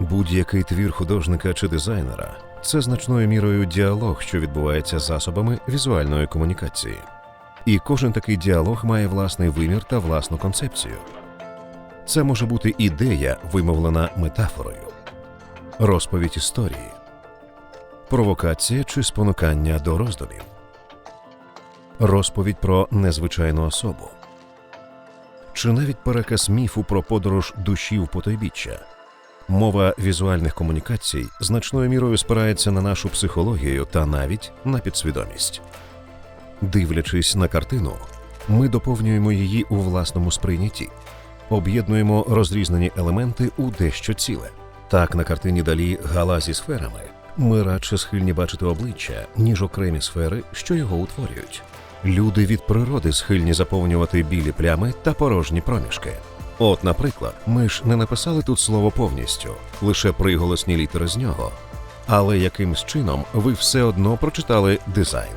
Будь-який твір художника чи дизайнера це значною мірою діалог, що відбувається засобами візуальної комунікації. І кожен такий діалог має власний вимір та власну концепцію. Це може бути ідея, вимовлена метафорою, розповідь історії, провокація чи спонукання до роздумів, розповідь про незвичайну особу, чи навіть переказ міфу про подорож душі в потойбіччя. Мова візуальних комунікацій значною мірою спирається на нашу психологію та навіть на підсвідомість. Дивлячись на картину, ми доповнюємо її у власному сприйнятті, об'єднуємо розрізнені елементи у дещо ціле. Так, на картині далі гала зі сферами ми радше схильні бачити обличчя, ніж окремі сфери, що його утворюють. Люди від природи схильні заповнювати білі плями та порожні проміжки. От, наприклад, ми ж не написали тут слово повністю, лише приголосні літери з нього. Але якимсь чином ви все одно прочитали дизайн.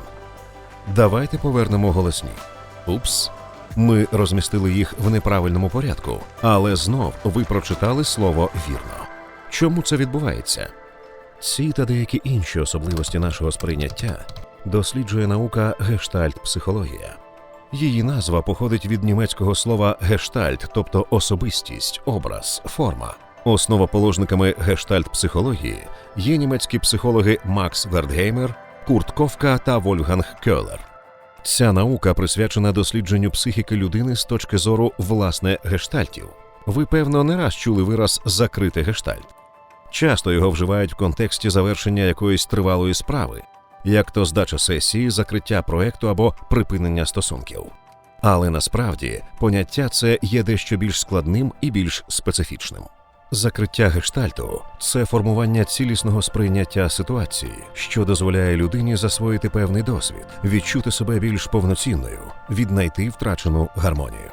Давайте повернемо голосні. Упс. Ми розмістили їх в неправильному порядку, але знов ви прочитали слово вірно. Чому це відбувається? Ці та деякі інші особливості нашого сприйняття досліджує наука гештальт-психологія. Її назва походить від німецького слова гештальт, тобто особистість, образ, форма. Основоположниками гештальт-психології є німецькі психологи Макс Вертгеймер, Курт Ковка та Вольфганг Кьолер. Ця наука присвячена дослідженню психіки людини з точки зору власне гештальтів. Ви, певно, не раз чули вираз закрити гештальт. Часто його вживають в контексті завершення якоїсь тривалої справи, як то здача сесії, закриття проекту або припинення стосунків. Але насправді поняття це є дещо більш складним і більш специфічним. Закриття гештальту це формування цілісного сприйняття ситуації, що дозволяє людині засвоїти певний досвід, відчути себе більш повноцінною, віднайти втрачену гармонію.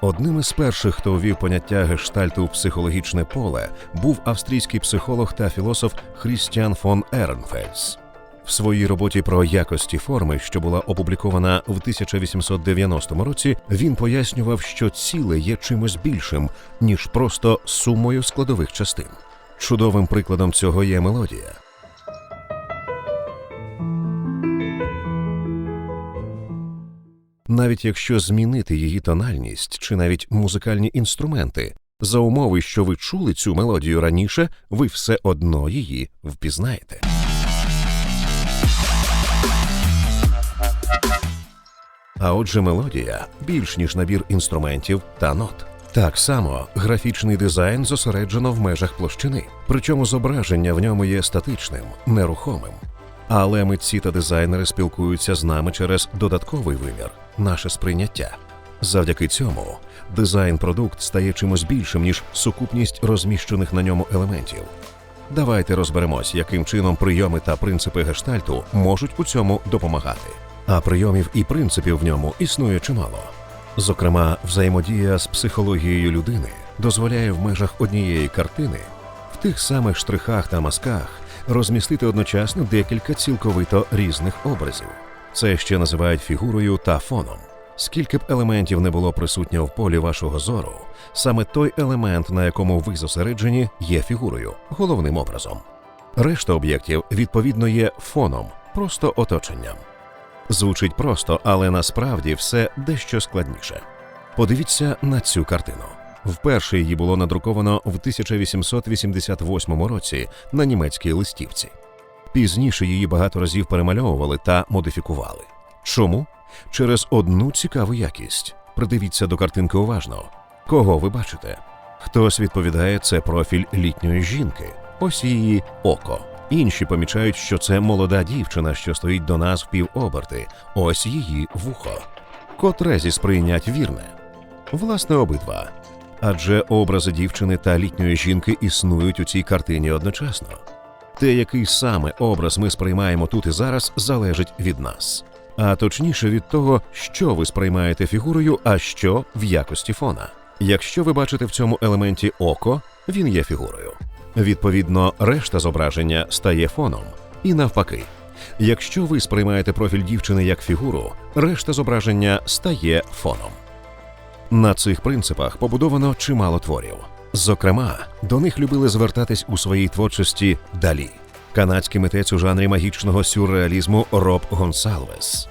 Одним із перших, хто ввів поняття гештальту в психологічне поле, був австрійський психолог та філософ Хрістіан фон Еренфельс. В своїй роботі про якості форми, що була опублікована в 1890 році, він пояснював, що ціле є чимось більшим, ніж просто сумою складових частин. Чудовим прикладом цього є мелодія. Навіть якщо змінити її тональність чи навіть музикальні інструменти, за умови, що ви чули цю мелодію раніше, ви все одно її впізнаєте. А отже, мелодія більш ніж набір інструментів та нот. Так само графічний дизайн зосереджено в межах площини, причому зображення в ньому є статичним, нерухомим. Але митці та дизайнери спілкуються з нами через додатковий вимір, наше сприйняття. Завдяки цьому дизайн продукт стає чимось більшим, ніж сукупність розміщених на ньому елементів. Давайте розберемось, яким чином прийоми та принципи гештальту можуть у цьому допомагати. А прийомів і принципів в ньому існує чимало. Зокрема, взаємодія з психологією людини дозволяє в межах однієї картини в тих самих штрихах та мазках розмістити одночасно декілька цілковито різних образів. Це ще називають фігурою та фоном. Скільки б елементів не було присутнє в полі вашого зору, саме той елемент, на якому ви зосереджені, є фігурою, головним образом. Решта об'єктів відповідно є фоном, просто оточенням. Звучить просто, але насправді все дещо складніше. Подивіться на цю картину. Вперше її було надруковано в 1888 році на німецькій листівці. Пізніше її багато разів перемальовували та модифікували. Чому? Через одну цікаву якість. Придивіться до картинки уважно. Кого ви бачите? Хтось відповідає, це профіль літньої жінки. Ось її око. Інші помічають, що це молода дівчина, що стоїть до нас в півоберти. Ось її вухо. Котре зі сприйнять вірне? Власне, обидва. Адже образи дівчини та літньої жінки існують у цій картині одночасно. Те, який саме образ ми сприймаємо тут і зараз, залежить від нас. А точніше від того, що ви сприймаєте фігурою, а що в якості фона. Якщо ви бачите в цьому елементі око, він є фігурою. Відповідно, решта зображення стає фоном. І навпаки, якщо ви сприймаєте профіль дівчини як фігуру, решта зображення стає фоном. На цих принципах побудовано чимало творів. Зокрема, до них любили звертатись у своїй творчості Далі, канадський митець у жанрі магічного сюрреалізму Роб Гонсалвес,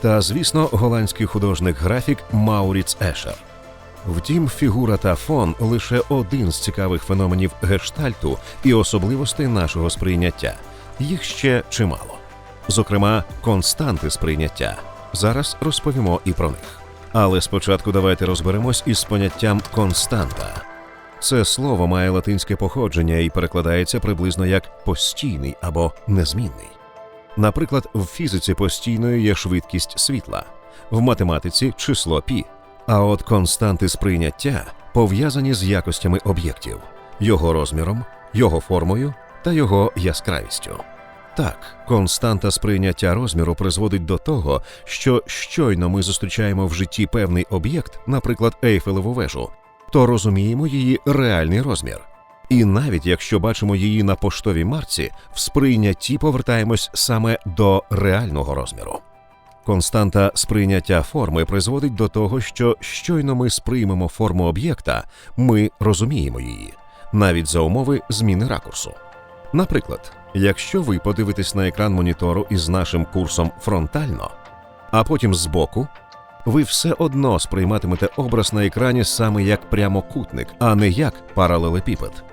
та, звісно, голландський художник-графік Мауріц Ешер. Втім, фігура та фон лише один з цікавих феноменів гештальту і особливостей нашого сприйняття. Їх ще чимало. Зокрема, константи сприйняття. Зараз розповімо і про них. Але спочатку давайте розберемось із поняттям константа. Це слово має латинське походження і перекладається приблизно як постійний або незмінний. Наприклад, в фізиці постійною є швидкість світла, в математиці число пі. А от константи сприйняття пов'язані з якостями об'єктів, його розміром, його формою та його яскравістю. Так, константа сприйняття розміру призводить до того, що щойно ми зустрічаємо в житті певний об'єкт, наприклад, Ейфелеву вежу, то розуміємо її реальний розмір. І навіть якщо бачимо її на поштовій марці, в сприйнятті повертаємось саме до реального розміру. Константа сприйняття форми призводить до того, що щойно ми сприймемо форму об'єкта, ми розуміємо її, навіть за умови зміни ракурсу. Наприклад, якщо ви подивитесь на екран монітору із нашим курсом фронтально, а потім збоку, ви все одно сприйматимете образ на екрані саме як прямокутник, а не як паралелепіпед.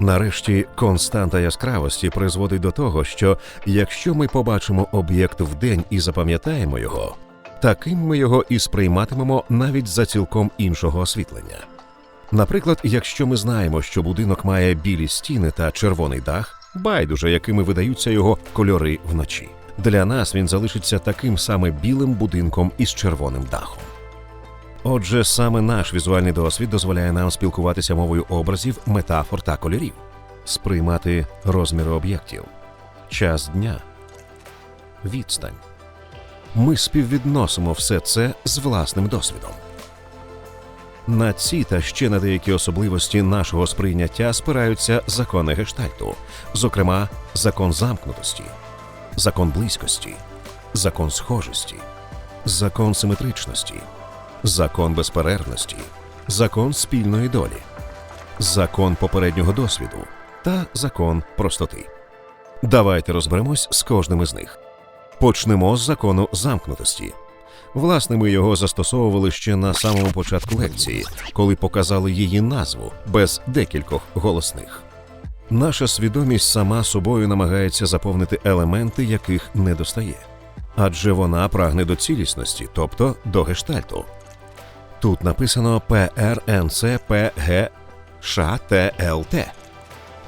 Нарешті, константа яскравості призводить до того, що якщо ми побачимо об'єкт вдень і запам'ятаємо його, таким ми його і сприйматимемо навіть за цілком іншого освітлення. Наприклад, якщо ми знаємо, що будинок має білі стіни та червоний дах, байдуже якими видаються його кольори вночі. Для нас він залишиться таким саме білим будинком із червоним дахом. Отже, саме наш візуальний досвід дозволяє нам спілкуватися мовою образів, метафор та кольорів, сприймати розміри об'єктів, час дня, відстань. Ми співвідносимо все це з власним досвідом. На ці та ще на деякі особливості нашого сприйняття спираються закони гештальту, зокрема, закон замкнутості, закон близькості, закон схожості, закон симетричності, закон безперервності, закон спільної долі, закон попереднього досвіду та закон простоти. Давайте розберемось з кожним із них. Почнемо з закону замкнутості. Власне, ми його застосовували ще на самому початку лекції, коли показали її назву без декількох голосних. Наша свідомість сама собою намагається заповнити елементи, яких не достає, адже вона прагне до цілісності, тобто до гештальту. Тут написано ПРНЦПГШТЛТ.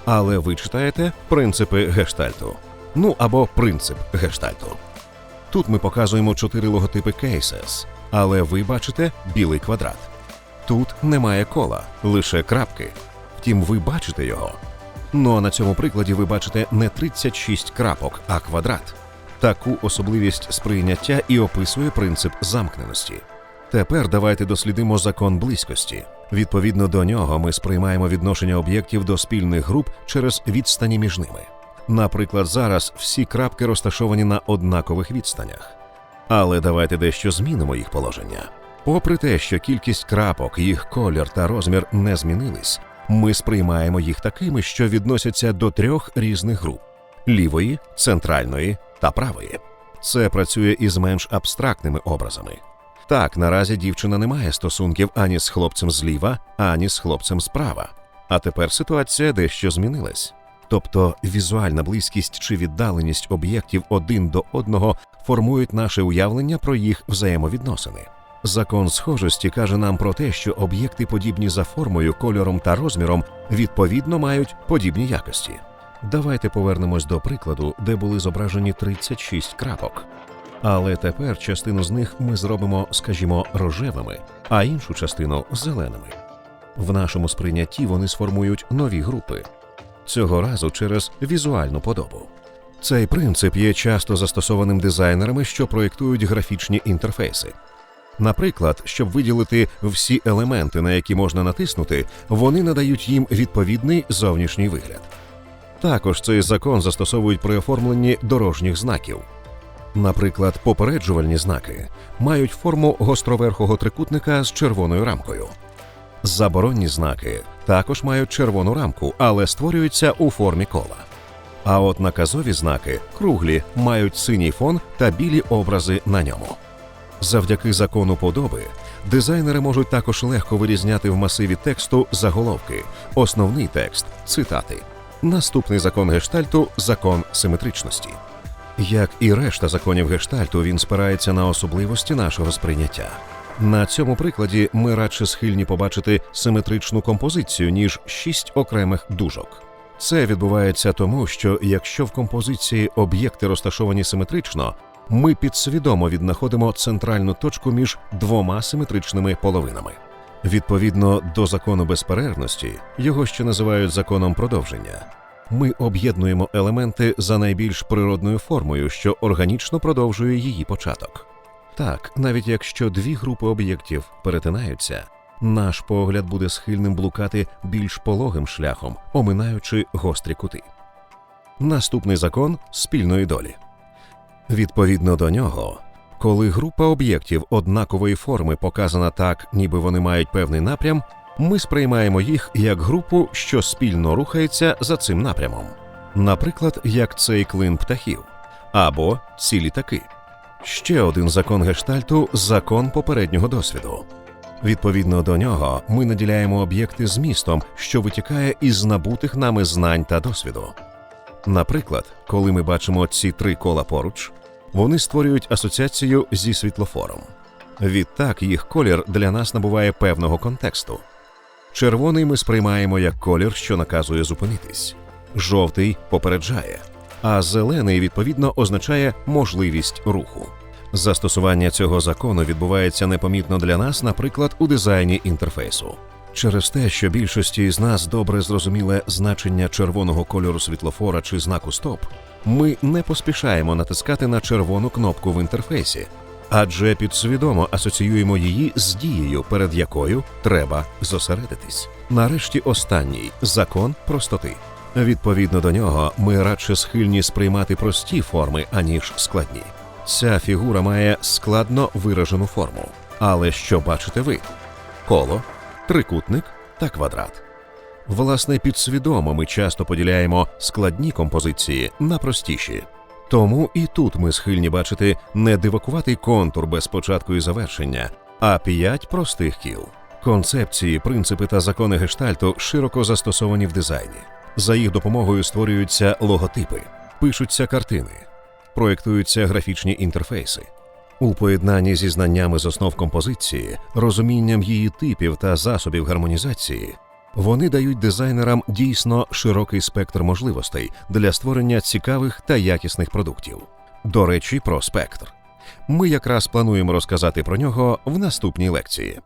Але ви читаєте принципи гештальту. Ну або принцип гештальту. Тут ми показуємо чотири логотипи Cases, але ви бачите білий квадрат. Тут немає кола, лише крапки. Втім, ви бачите його. Ну а на цьому прикладі ви бачите не 36 крапок, а квадрат. Таку особливість сприйняття і описує принцип замкненості. Тепер давайте дослідимо закон близькості. Відповідно до нього, ми сприймаємо відношення об'єктів до спільних груп через відстані між ними. Наприклад, зараз всі крапки розташовані на однакових відстанях. Але давайте дещо змінимо їх положення. Попри те, що кількість крапок, їх колір та розмір не змінились, ми сприймаємо їх такими, що відносяться до трьох різних груп: лівої, центральної та правої. Це працює із менш абстрактними образами. Так, наразі дівчина не має стосунків ані з хлопцем зліва, ані з хлопцем справа. А тепер ситуація дещо змінилась. Тобто візуальна близькість чи віддаленість об'єктів один до одного формують наше уявлення про їх взаємовідносини. Закон схожості каже нам про те, що об'єкти, подібні за формою, кольором та розміром, відповідно мають подібні якості. Давайте повернемось до прикладу, де були зображені 36 крапок. Але тепер частину з них ми зробимо, скажімо, рожевими, а іншу частину зеленими. В нашому сприйнятті вони сформують нові групи, цього разу через візуальну подобу. Цей принцип є часто застосованим дизайнерами, що проєктують графічні інтерфейси. Наприклад, щоб виділити всі елементи, на які можна натиснути, вони надають їм відповідний зовнішній вигляд. Також цей закон застосовують при оформленні дорожніх знаків. Наприклад, попереджувальні знаки мають форму гостроверхого трикутника з червоною рамкою. Заборонні знаки також мають червону рамку, але створюються у формі кола. А от наказові знаки круглі мають синій фон та білі образи на ньому. Завдяки закону подоби дизайнери можуть також легко вирізняти в масиві тексту заголовки, основний текст, цитати. Наступний закон гештальту закон симетричності. Як і решта законів гештальту, він спирається на особливості нашого сприйняття. На цьому прикладі ми радше схильні побачити симетричну композицію, ніж шість окремих дужок. Це відбувається тому, що якщо в композиції об'єкти розташовані симетрично, ми підсвідомо віднаходимо центральну точку між двома симетричними половинами. Відповідно до закону безперервності, його ще називають законом продовження. Ми об'єднуємо елементи за найбільш природною формою, що органічно продовжує її початок. Так, навіть якщо дві групи об'єктів перетинаються, наш погляд буде схильним блукати більш пологим шляхом, оминаючи гострі кути. Наступний закон спільної долі. Відповідно до нього, коли група об'єктів однакової форми показана так, ніби вони мають певний напрям, ми сприймаємо їх як групу, що спільно рухається за цим напрямом. Наприклад, як цей клин птахів або ці літаки. Ще один закон гештальту закон попереднього досвіду. Відповідно до нього, ми наділяємо об'єкти змістом, що витікає із набутих нами знань та досвіду. Наприклад, коли ми бачимо ці три кола поруч, вони створюють асоціацію зі світлофором. Відтак їх колір для нас набуває певного контексту. Червоний ми сприймаємо як колір, що наказує зупинитись, жовтий попереджає, а зелений відповідно означає можливість руху. Застосування цього закону відбувається непомітно для нас, наприклад, у дизайні інтерфейсу. Через те, що більшості з нас добре зрозуміле значення червоного кольору світлофора чи знаку стоп, ми не поспішаємо натискати на червону кнопку в інтерфейсі, адже підсвідомо асоціюємо її з дією, перед якою треба зосередитись. Нарешті останній закон простоти. Відповідно до нього, ми радше схильні сприймати прості форми, аніж складні. Ця фігура має складно виражену форму. Але що бачите ви? Коло, трикутник та квадрат. Власне, підсвідомо ми часто поділяємо складні композиції на простіші. Тому і тут ми схильні бачити не дивакуватий контур без початку і завершення, а п'ять простих кіл. Концепції, принципи та закони гештальту широко застосовані в дизайні. За їх допомогою створюються логотипи, пишуться картини, проєктуються графічні інтерфейси. У поєднанні зі знаннями з основ композиції, розумінням її типів та засобів гармонізації, вони дають дизайнерам дійсно широкий спектр можливостей для створення цікавих та якісних продуктів. До речі, про спектр. Ми якраз плануємо розказати про нього в наступній лекції.